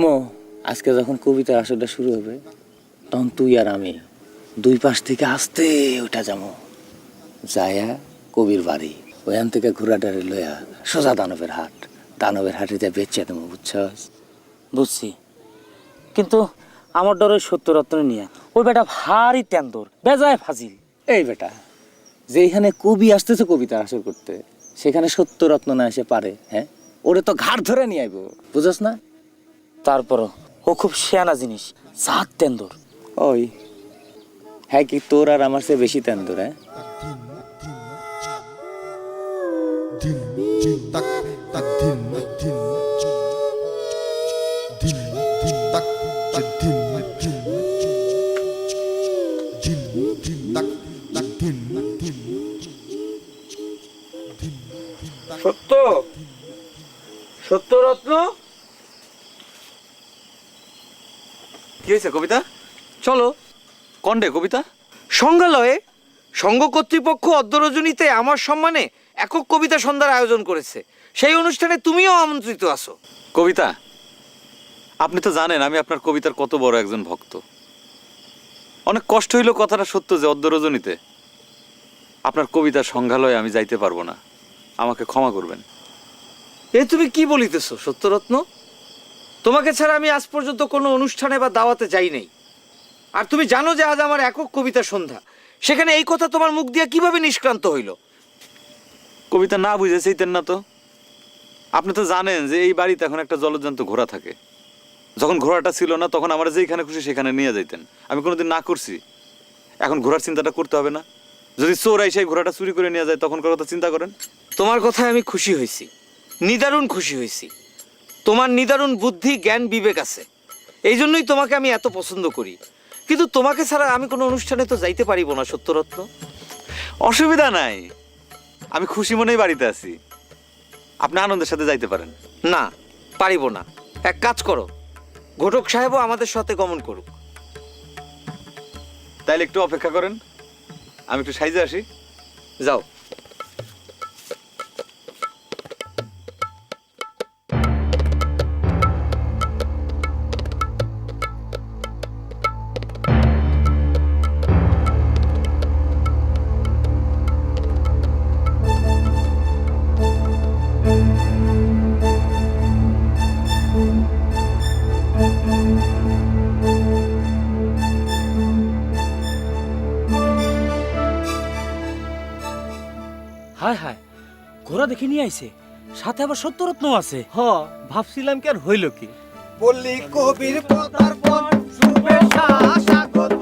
সৌম্য আজকে যখন কবিতা আসরটা শুরু হবে তখন তুই আর আমি দুই পাশ থেকে আসতে ওটা যাব। যায়া কবির বাড়ি ওখান থেকে ঘোড়াটারে লইয়া সোজা দানবের হাট। দানবের হাটে যা বেচে দেবো বুঝছস? বুঝছি। কিন্তু আমার ডর ওই সত্যরত্ন নিয়ে ওই বেটা ভারী তেন্দর বেজায় ফাজিল। এই বেটা যেখানে কবি আসতেছে কবিতা আসর করতে সেখানে সত্য রত্ন না এসে পারে হ্যাঁ? ওরে তো ঘাট ধরে নিয়ে আইবো বুঝছ না? তারপরও ও খুব শেয়ানা জিনিস জাত তেন্দর। ওই হ্যাঁ কি তোর আর আমার চেয়ে বেশি তেন্দুর হ্যাঁ? সত্য? din tak কি হয়েছে কবিতা? চলো। কন্ডে কবিতা? সংগ্রহালয়ে সংঘ কর্তৃপক্ষ অর্ধরজনীতে আমার সম্মানে একক কবিতা সন্ধ্যার আয়োজন করেছে। সেই অনুষ্ঠানে তুমিও আমন্ত্রিত আছো। কবিতা আপনি তো জানেন আমি আপনার কবিতার কত বড় একজন ভক্ত। অনেক কষ্ট হইল কথাটা সত্য যে অদ্য রজনীতে আপনার কবিতার সংগ্রহালয়ে আমি যাইতে পারব না। আমাকে ক্ষমা করবেন। এ তুমি কি বলিতেছো সত্যরত্ন? তোমাকে ছাড়া আমি আজ পর্যন্ত কোনো অনুষ্ঠানে বা দাওয়াতে যাই নাই। আর তুমি জানো যে আজ আমার একক কবিতা সন্ধ্যা। সেখানে এই কথা তোমার মুখ দিয়ে কীভাবে নিষ্ক্রান্ত হইল? কবিতা না বুঝে চাইতেন না তো। আপনি তো জানেন যে এই বাড়িতে এখন একটা জলজন্ত ঘোড়া থাকে। যখন ঘোড়াটা ছিল না তখন আমরা যেখানে খুশি সেখানে নিয়ে যাইতেন। আমি কোনোদিন না করছি। এখন ঘোড়ার চিন্তাটা করতে হবে না। যদি চোর সেই ঘোড়াটা চুরি করে নিয়ে যায় তখন কথা চিন্তা করেন। তোমার কথায় আমি খুশি হয়েছি। নিদারুণ খুশি হয়েছি। তোমার নিদারুণ বুদ্ধি জ্ঞান বিবেক আছে। এই জন্যই তোমাকে আমি এত পছন্দ করি। কিন্তু তোমাকে ছাড়া আমি কোনো অনুষ্ঠানে তো যাইতে পারিব না সত্যরত্ন। অসুবিধা নাই। আমি খুশি মনেই বাড়িতে আছি। আপনি আনন্দের সাথে যাইতে পারেন। না পারিব না। এক কাজ করো ঘটক সাহেবও আমাদের সাথে গমন করুক। তাইলে একটু অপেক্ষা করেন। আমি একটু সাইজে আসি। যাও। হায় হায় ঘোড়া দেখে নিয়ে আইছে। সাথে আবার সত্যরত্ন আছে। হ ভাবছিলাম কি আর হইল কি? বললি কবির পদার্পণ শুভেচ্ছা স্বাগত।